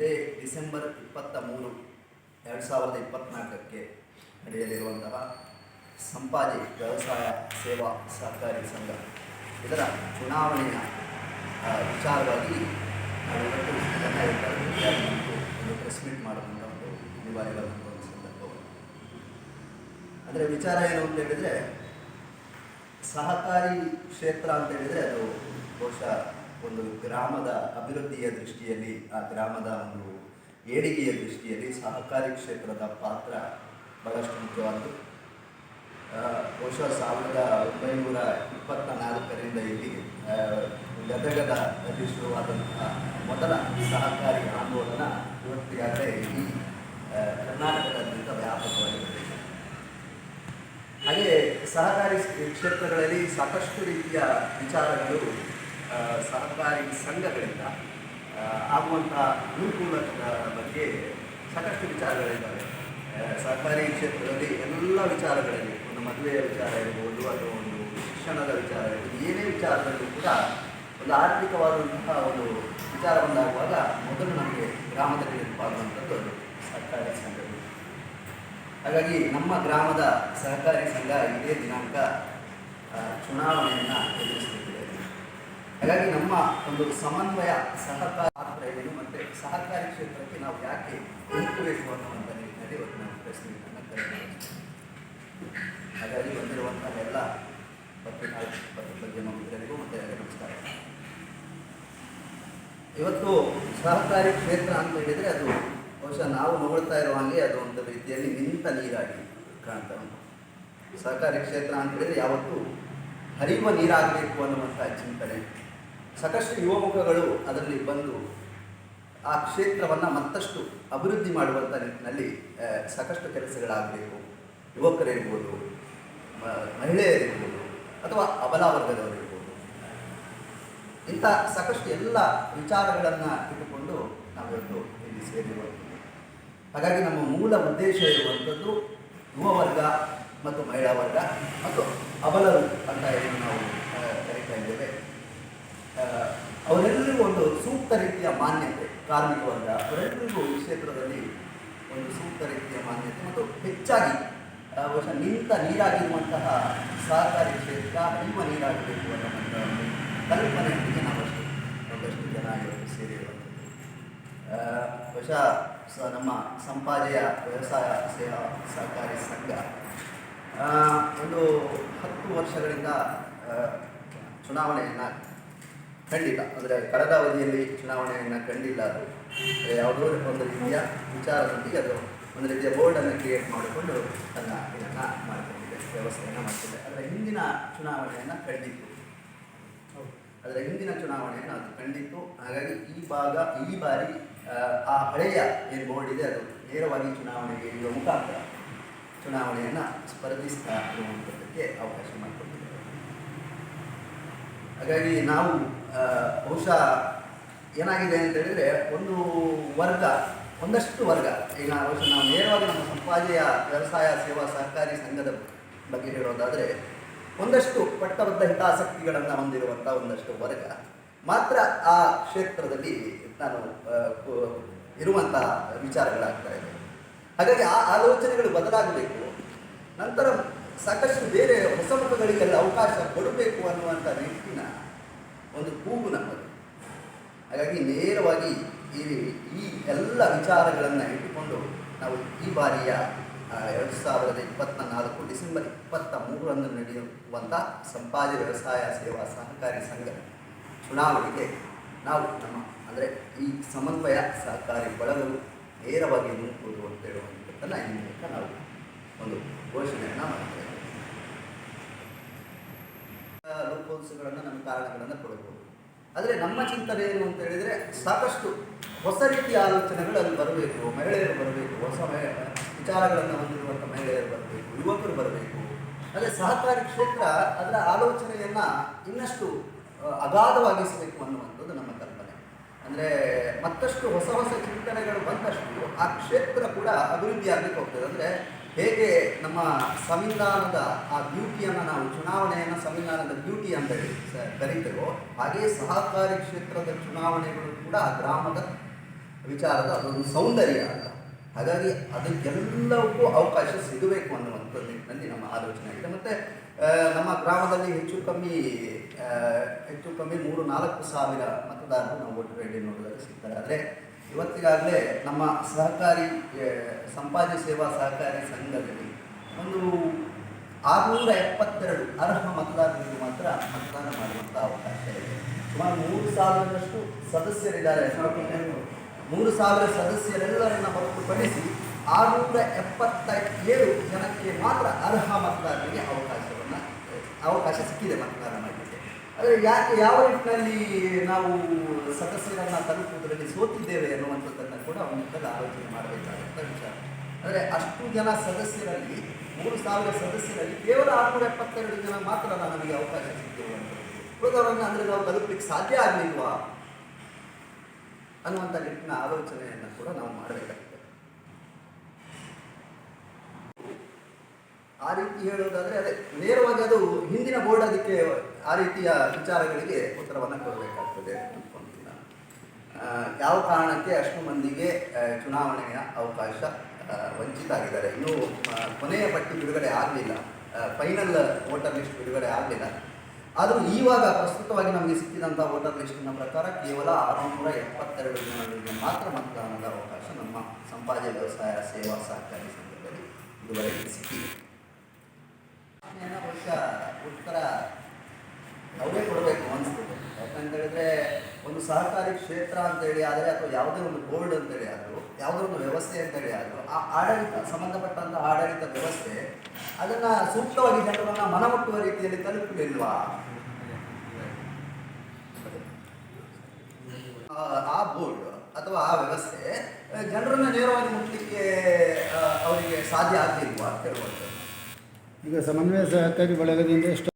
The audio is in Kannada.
ಇದೇ ಡಿಸೆಂಬರ್ ಇಪ್ಪತ್ತ ಮೂರು ಎರಡು ಸಾವಿರದ ಇಪ್ಪತ್ತ್ನಾಲ್ಕಕ್ಕೆ ನಡೆಯಲಿರುವಂತಹ ಸಂಪಾಜಿ ವ್ಯವಸಾಯ ಸೇವಾ ಸಹಕಾರಿ ಸಂಘ. ಇದರ ಚುನಾವಣೆಯ ವಿಚಾರವಾಗಿ ನಾವು ಇವತ್ತು ಒಂದು ಪ್ರೆಸ್ ಮೀಟ್ ಮಾಡುವಂಥ ಒಂದು ಅನಿವಾರ್ಯವಾದಂಥ ಒಂದು ಸಂದರ್ಭ ಅಂದರೆ ವಿಚಾರ ಏನು ಅಂತ ಹೇಳಿದರೆ, ಸಹಕಾರಿ ಕ್ಷೇತ್ರ ಅಂತ ಹೇಳಿದರೆ ಅದು ಬಹುಶಃ ಒಂದು ಗ್ರಾಮದ ಅಭಿವೃದ್ಧಿಯ ದೃಷ್ಟಿಯಲ್ಲಿ, ಆ ಗ್ರಾಮದ ಒಂದು ಏಳಿಗೆಯ ದೃಷ್ಟಿಯಲ್ಲಿ ಸಹಕಾರಿ ಕ್ಷೇತ್ರದ ಪಾತ್ರ ಬಹಳಷ್ಟು ಮುಖ್ಯವಾದದ್ದು ಬಹುಶಃ ಸಾವಿರದ ಒಂಬೈನೂರ ಇಪ್ಪತ್ತ ನಾಲ್ಕರಿಂದ ಇಲ್ಲಿ ಗದಗದ ಶುರುವಾದಂತಹ ಮೊದಲ ಸಹಕಾರಿ ಆಂದೋಲನ ಇವತ್ತಿಗಾಗಲೇ ಇಡೀ ಕರ್ನಾಟಕದಾದ್ಯಂತ ವ್ಯಾಪಕವಾಗಿರುತ್ತದೆ ಹಾಗೆಯೇ ಹಾಗೆ ಸಹಕಾರಿ ಕ್ಷೇತ್ರಗಳಲ್ಲಿ ಸಾಕಷ್ಟು ರೀತಿಯ ವಿಚಾರಗಳು ಸಹಕಾರಿ ಸಂಘಗಳಿಂದ ಆಗುವಂಥ ಅನುಕೂಲದ ಬಗ್ಗೆ ಸಾಕಷ್ಟು ವಿಚಾರಗಳಿದ್ದಾವೆ. ಸಹಕಾರಿ ಕ್ಷೇತ್ರದಲ್ಲಿ ಎಲ್ಲ ವಿಚಾರಗಳಲ್ಲಿ, ಒಂದು ಮದುವೆಯ ವಿಚಾರ ಇರ್ಬೋದು, ಅಥವಾ ಒಂದು ಶಿಕ್ಷಣದ ವಿಚಾರ ಇರ್ಬೋದು, ಏನೇ ವಿಚಾರದಲ್ಲೂ ಕೂಡ ಒಂದು ಆರ್ಥಿಕವಾದಂತಹ ಒಂದು ವಿಚಾರ ಬಂದಾಗುವಾಗ ಮೊದಲು ನಮಗೆ ಗ್ರಾಮದಲ್ಲಿ ನೆನಪಾಗುವಂಥದ್ದು ಅದು, ಸಹಕಾರಿ ಸಂಘಗಳು. ಹಾಗಾಗಿ ನಮ್ಮ ಗ್ರಾಮದ ಸಹಕಾರಿ ಸಂಘ ಇದೇ ದಿನಾಂಕ ಚುನಾವಣೆಯನ್ನು ಎದುರಿಸುತ್ತಿದೆ ಹಾಗಾಗಿ ನಮ್ಮ ಒಂದು ಸಮನ್ವಯ ಸಹಕಾರ ಏನು ಮತ್ತು ಸಹಕಾರಿ ಕ್ಷೇತ್ರಕ್ಕೆ ನಾವು ಯಾಕೆ ಹುಡುಕಬೇಕು ಅನ್ನುವಂಥ ನಿಟ್ಟಿನಲ್ಲಿ ಇವತ್ತು ನಾವು ಪ್ರಶ್ನೆಗಳನ್ನು ಹಾಗಾಗಿ ಬಂದಿರುವಂತಹ ಎಲ್ಲ ಪತ್ರಿಕಾ ಪತ್ರಿಕೋದ್ಯಮ ಮಿತ್ರರಿಗೂ ಮತ್ತೆ ನಮಸ್ಕಾರ. ಇವತ್ತು ಸಹಕಾರಿ ಕ್ಷೇತ್ರ ಅಂತ ಹೇಳಿದರೆ ಅದು ಬಹುಶಃ ನಾವು ನೋಡ್ತಾ ಇರುವ ಹಾಗೆ ಅದು ಒಂದು ರೀತಿಯಲ್ಲಿ ನಿಂತ ನೀರಾಗಿ ಕಾಣ್ತಾ ಉಂಟು. ಸಹಕಾರಿ ಕ್ಷೇತ್ರ ಅಂತ ಹೇಳಿದರೆ ಯಾವತ್ತೂ ಹರಿಯುವ ನೀರಾಗಬೇಕು ಅನ್ನುವಂಥ ಚಿಂತನೆ. ಸಾಕಷ್ಟು ಯುವಮುಖಗಳು ಅದರಲ್ಲಿ ಬಂದು ಆ ಕ್ಷೇತ್ರವನ್ನು ಮತ್ತಷ್ಟು ಅಭಿವೃದ್ಧಿ ಮಾಡುವಂಥ ನಿಟ್ಟಿನಲ್ಲಿ ಸಾಕಷ್ಟು ಕೆಲಸಗಳಾಗಬೇಕು. ಯುವಕರಿರ್ಬೋದು ಮಹಿಳೆಯರಿರ್ಬೋದು, ಅಥವಾ ಅಬಲ ವರ್ಗದವರಿರ್ಬೋದು. ಇಂಥ ಸಾಕಷ್ಟು ಎಲ್ಲ ವಿಚಾರಗಳನ್ನು ಇಟ್ಟುಕೊಂಡು ನಾವಿವತ್ತು ಇಲ್ಲಿ ಸೇರಿರುವಂಥದ್ದು ಹಾಗಾಗಿ ನಮ್ಮ ಮೂಲ ಉದ್ದೇಶ ಇರುವಂಥದ್ದು ಯುವ ವರ್ಗ ಮತ್ತು ಮಹಿಳಾ ವರ್ಗ ಮತ್ತು ಅಬಲರು ಅಂತ ಏನು ನಾವು ಕರೀತಾ ಇದ್ದೇವೆ. ಅವರೆಲ್ಲರಿಗೂ ಒಂದು ಸೂಕ್ತ ರೀತಿಯ ಮಾನ್ಯತೆ, ಕಾರ್ಮಿಕ ವರ್ಗ, ಅವರೆಲ್ಲರಿಗೂ ಈ ಕ್ಷೇತ್ರದಲ್ಲಿ ಒಂದು ಸೂಕ್ತ ರೀತಿಯ ಮಾನ್ಯತೆ ಮತ್ತು ಹೆಚ್ಚಾಗಿ ಬಹುಶಃ ನಿಂತ ನೀರಾಗಿರುವಂತಹ ಸಹಕಾರಿ ಕ್ಷೇತ್ರ ಹರಿಯುವ ನೀರಾಗಬೇಕು ಅನ್ನುವಂಥ ಒಂದು ಕಲ್ಪನೆಯೊಂದಿಗೆ ನಾವಷ್ಟು ಒಂದಷ್ಟು ಜನ ಸೇರಿರುವಂಥದ್ದು. ಬಹುಶಃ ನಮ್ಮ ಸಂಪಾದೆಯ ವ್ಯವಸಾಯ ಸೇವಾ ಸಹಕಾರಿ ಸಂಘ ಒಂದು ಹತ್ತು ವರ್ಷಗಳಿಂದ ಚುನಾವಣೆಯನ್ನು ಕಂಡಿಲ್ಲ ಅಂದರೆ ಕಳೆದ ಅವಧಿಯಲ್ಲಿ ಚುನಾವಣೆಯನ್ನು ಕಂಡಿಲ್ಲ ಅದು. ಯಾವುದೋ ಒಂದು ರೀತಿಯ ವಿಚಾರದೊಂದಿಗೆ ಅದು ಒಂದು ರೀತಿಯ ಬೋರ್ಡನ್ನು ಕ್ರಿಯೇಟ್ ಮಾಡಿಕೊಂಡು ತನ್ನ ಇದನ್ನು ಮಾಡಿಕೊಂಡಿದೆ ವ್ಯವಸ್ಥೆಯನ್ನು ಮಾಡ್ತಿದೆ. ಅದರ ಹಿಂದಿನ ಚುನಾವಣೆಯನ್ನು ಕಂಡಿತ್ತು. ಅದರ ಹಿಂದಿನ ಚುನಾವಣೆಯನ್ನು ಅದು ಕಂಡಿತ್ತು. ಹಾಗಾಗಿ ಈ ಭಾಗ ಈ ಬಾರಿ ಆ, ಹಳೆಯ ಏನು ಬೋರ್ಡ್ ಇದೆ ಅದು ನೇರವಾಗಿ ಚುನಾವಣೆಗೆ ಇರುವ ಮುಖಾಂತರ ಚುನಾವಣೆಯನ್ನು ಸ್ಪರ್ಧಿಸ್ತಾ ಇರುವಂಥದ್ದಕ್ಕೆ ಅವಕಾಶ ಮಾಡಿಕೊಟ್ಟಿದ್ದಾರೆ ಹಾಗಾಗಿ ನಾವು ಬಹುಶಃ ಏನಾಗಿದೆ ಅಂತ ಹೇಳಿದರೆ ಒಂದು ವರ್ಗ, ಒಂದಷ್ಟು ವರ್ಗ. ಈಗ ನಾವು ನೇರವಾಗಿ ನಮ್ಮ ಸಂಪಾದೆಯ, ವ್ಯವಸಾಯ, ಸೇವಾ, ಸಹಕಾರಿ ಸಂಘದ ಬಗ್ಗೆ ಹೇಳೋದಾದರೆ ಒಂದಷ್ಟು ಪಟ್ಟಬದ್ಧ ಹಿತಾಸಕ್ತಿಗಳನ್ನು ಹೊಂದಿರುವಂಥ ಒಂದಷ್ಟು ವರ್ಗ. ಮಾತ್ರ ಆ ಕ್ಷೇತ್ರದಲ್ಲಿ ನಾನು ಇರುವಂಥ ವಿಚಾರಗಳಾಗ್ತಾ ಇದೆ ಹಾಗಾಗಿ ಆ ಆಲೋಚನೆಗಳು ಬದಲಾಗಬೇಕು. ನಂತರ ಸಾಕಷ್ಟು ಬೇರೆ ಹೊಸ ಮುಖಗಳಿಗೆಲ್ಲ ಅವಕಾಶ ಕೊಡಬೇಕು ಅನ್ನುವಂಥ ನಿಟ್ಟಿನ ಒಂದು ಕೂಗು ನಮ್ಮದು. ಹಾಗಾಗಿ ನೇರವಾಗಿ ಈ ಈ ಎಲ್ಲ ವಿಚಾರಗಳನ್ನು ಇಟ್ಟುಕೊಂಡು ನಾವು ಈ ಬಾರಿಯ ಎರಡು ಸಾವಿರದ ಇಪ್ಪತ್ತ ನಾಲ್ಕು ಡಿಸೆಂಬರ್ ಇಪ್ಪತ್ತ ಮೂರರಂದು ನಡೆಯುವಂಥ ಸಂಪಾದಿ ವ್ಯವಸಾಯ ಸೇವಾ ಸಹಕಾರಿ ಸಂಘ ಚುನಾವಣೆಗೆ ನಾವು ನಮ್ಮ, ಅಂದರೆ ಈ ಸಮನ್ವಯ ಸಹಕಾರಿ ಬಳಗಲು ನೇರವಾಗಿ ನುಗ್ಗುವುದು ಅಂತ ಹೇಳುವಂಥದ್ದನ್ನು ಈ ಮೂಲಕ ನಾವು ಒಂದು ಘೋಷಣೆಯನ್ನು ಮಾಡ್ತೇವೆ. ಲೋಕೋತ್ಸವಗಳನ್ನು ನಮ್ಮ ಕಾರಣಗಳನ್ನು ಕೊಡಬಹುದು. ಆದರೆ ನಮ್ಮ ಚಿಂತನೆ ಏನು ಅಂತ ಹೇಳಿದರೆ ಸಾಕಷ್ಟು ಹೊಸ ರೀತಿಯ ಆಲೋಚನೆಗಳು ಅಲ್ಲಿ ಬರಬೇಕು, ಮಹಿಳೆಯರು ಬರಬೇಕು, ಹೊಸ ವಿಚಾರಗಳನ್ನು ಹೊಂದಿರುವಂಥ ಮಹಿಳೆಯರು ಬರಬೇಕು, ಯುವಕರು ಬರಬೇಕು. ಅಂದರೆ ಸಹಕಾರಿ ಕ್ಷೇತ್ರ ಅದರ ಆಲೋಚನೆಯನ್ನು ಇನ್ನಷ್ಟು ಅಗಾಧವಾಗಿಸಬೇಕು ಅನ್ನುವಂಥದ್ದು ನಮ್ಮ ಕಲ್ಪನೆ. ಅಂದರೆ ಮತ್ತಷ್ಟು ಹೊಸ ಹೊಸ ಚಿಂತನೆಗಳು ಬಂದಷ್ಟು ಆ ಕ್ಷೇತ್ರ ಕೂಡ ಅಭಿವೃದ್ಧಿ ಆಗಲಿಕ್ಕೆ ಹೋಗ್ತದೆ. ಅಂದರೆ ಹೇಗೆ ನಮ್ಮ ಸಂವಿಧಾನದ ಆ ಬ್ಯೂಟಿಯನ್ನು ನಾವು ಚುನಾವಣೆಯನ್ನು ಸಂವಿಧಾನದ ಬ್ಯೂಟಿ ಅಂತ ಹೇಳಿ ಕರೀತೇವೋ, ಹಾಗೆಯೇ ಸಹಕಾರಿ ಕ್ಷೇತ್ರದ ಚುನಾವಣೆಗಳು ಕೂಡ ಆ ಗ್ರಾಮದ ವಿಚಾರದ ಅದೊಂದು ಸೌಂದರ್ಯ ಅಲ್ಲ. ಹಾಗಾಗಿ ಅದಕ್ಕೆಲ್ಲವಕ್ಕೂ ಅವಕಾಶ ಸಿಗಬೇಕು ಅನ್ನುವಂಥ ನಿಟ್ಟಿನಲ್ಲಿ ನಮ್ಮ ಆಲೋಚನೆ ಆಗಿದೆ ಮತ್ತು ನಮ್ಮ ಗ್ರಾಮದಲ್ಲಿ ಹೆಚ್ಚು ಕಮ್ಮಿ ಹೆಚ್ಚು ಕಮ್ಮಿ ಮೂರು ನಾಲ್ಕು ಸಾವಿರ ಮತದಾರರು ನಾವು ಒಟ್ಟು ಡಿ ನೋಡೋದಕ್ಕೆ ಸಿಗ್ತಾರೆ. ಆದರೆ ಇವತ್ತಿಗಾಗಲೇ ನಮ್ಮ ಸಹಕಾರಿ ಸಂಪಾಜಿ ಸೇವಾ ಸಹಕಾರಿ ಸಂಘದಲ್ಲಿ ಒಂದು ಆರುನೂರ ಎಪ್ಪತ್ತೆರಡು ಅರ್ಹ ಮತದಾರರಿಗೆ ಮಾತ್ರ ಮತದಾನ ಮಾಡುವಂಥ ಅವಕಾಶ ಇದೆ. ಸುಮಾರು ಮೂರು ಸಾವಿರದಷ್ಟು ಸದಸ್ಯರಿದ್ದಾರೆ. ಮೂರು ಸಾವಿರ ಸದಸ್ಯರೆಲ್ಲರನ್ನ ಹೊರತುಪಡಿಸಿ ಆರುನೂರ ಎಪ್ಪತ್ತ ಏಳು ಜನಕ್ಕೆ ಮಾತ್ರ ಅರ್ಹ ಮತದಾರರಿಗೆ ಅವಕಾಶವನ್ನು, ಅವಕಾಶ ಸಿಕ್ಕಿದೆ ಮತದಾನ ಮಾಡಲಿಕ್ಕೆ. ಆದರೆ ಯಾಕೆ ಯಾವ ನಿಟ್ಟಿನಲ್ಲಿ ನಾವು ಸದಸ್ಯರನ್ನು ತಲುಪುವುದರಲ್ಲಿ ಸೋತಿದ್ದೇವೆ ಅನ್ನುವಂಥದ್ದನ್ನು ಕೂಡ ಒಂದು ಆಲೋಚನೆ ಮಾಡಬೇಕಾದಂಥ ವಿಚಾರ. ಅಂದರೆ ಅಷ್ಟು ಜನ ಸದಸ್ಯರಲ್ಲಿ, ಮೂರು ಸಾವಿರ ಸದಸ್ಯರಲ್ಲಿ ಕೇವಲ ಆರುನೂರ ಎಪ್ಪತ್ತೆರಡು ಜನ ಮಾತ್ರ ನಮಗೆ ಅವಕಾಶ ಸಿಕ್ಕಿರುವಂಥದ್ದು ಉಳಿದವರನ್ನು ಅಂದರೆ ನಾವು ತಲುಪಲಿಕ್ಕೆ ಸಾಧ್ಯ ಆಗಲಿಲ್ವಾ ಅನ್ನುವಂಥ ನಿಟ್ಟಿನ ಆಲೋಚನೆಯನ್ನು ಕೂಡ ನಾವು ಮಾಡಬೇಕಾಗ್ತದೆ. ಆ ರೀತಿ ಹೇಳುವುದಾದರೆ ಅದೇ, ನೇರವಾಗಿ ಅದು ಹಿಂದಿನ ಬೋರ್ಡ್ ಅದಕ್ಕೆ ಆ ರೀತಿಯ ವಿಚಾರಗಳಿಗೆ ಉತ್ತರವನ್ನು ಕೊಡಬೇಕಾಗ್ತದೆ. ಯಾವ ಕಾರಣಕ್ಕೆ ಅಷ್ಟು ಮಂದಿಗೆ ಚುನಾವಣೆಯ ಅವಕಾಶ ವಂಚಿತ ಆಗಿದ್ದಾರೆ ಇನ್ನೂ ಕೊನೆಯ ಪಟ್ಟಿ ಬಿಡುಗಡೆ ಆಗಲಿಲ್ಲ. ಫೈನಲ್ ವೋಟರ್ ಲಿಸ್ಟ್ ಬಿಡುಗಡೆ ಆಗಲಿಲ್ಲ. ಆದರೂ ಈವಾಗ ಪ್ರಸ್ತುತವಾಗಿ ನಮಗೆ ಸಿಕ್ಕಿದಂಥ ವೋಟರ್ ಲಿಸ್ಟಿನ ಪ್ರಕಾರ ಕೇವಲ ಆರುನೂರ ಎಪ್ಪತ್ತೆರಡು ಜನರಿಗೆ ಮಾತ್ರ ಮತದಾನದ ಅವಕಾಶ ನಮ್ಮ ಸಂಪಾದ್ಯ ವ್ಯವಸಾಯ, ಸೇವಾ ಸಹಕಾರಿ ಸಂಘದಲ್ಲಿ ಇದುವರೆಗೆ ಸಿಕ್ಕಿದೆ. ಪ್ರಶ್ನೆಯನ್ನ ಉತ್ತರ ಅವರೇ ಕೊಡಬೇಕು ಅನಿಸ್ತದೆ ಯಾಕಂತ ಹೇಳಿದ್ರೆ ಒಂದು ಸಹಕಾರಿ ಕ್ಷೇತ್ರ ಅಂತ ಹೇಳಿ ಆದರೆ ಅಥವಾ ಯಾವುದೇ ಒಂದು ಬೋರ್ಡ್ ಅಂತೇಳಿ ಆದರೂ, ಯಾವುದೇ ಒಂದು ವ್ಯವಸ್ಥೆ ಅಂತೇಳಿ ಆದರೂ, ಆ ಆಡಳಿತ ಸಂಬಂಧಪಟ್ಟಂತಹ ಆಡಳಿತ ವ್ಯವಸ್ಥೆ ಅದನ್ನ ಸೂಕ್ತವಾಗಿ ಜನರನ್ನು ಮನಮುಟ್ಟುವ ರೀತಿಯಲ್ಲಿ ತಲುಪಲಿಲ್ವಾ? ಆ- ಬೋರ್ಡ್ ಅಥವಾ ಆ ವ್ಯವಸ್ಥೆ, ಜನರನ್ನು ನೇರವಾಗಿ ಮುಟ್ಟಲಿಕ್ಕೆ ಅವರಿಗೆ ಸಾಧ್ಯ ಆಗಲಿಲ್ವಾ ಅಂತ ಹೇಳುವಂಥದ್ದು ಈಗ ಸಮನ್ವಯ ಸಹಕಾರಿ ಬಳಗದಿಂದ ಎಷ್ಟು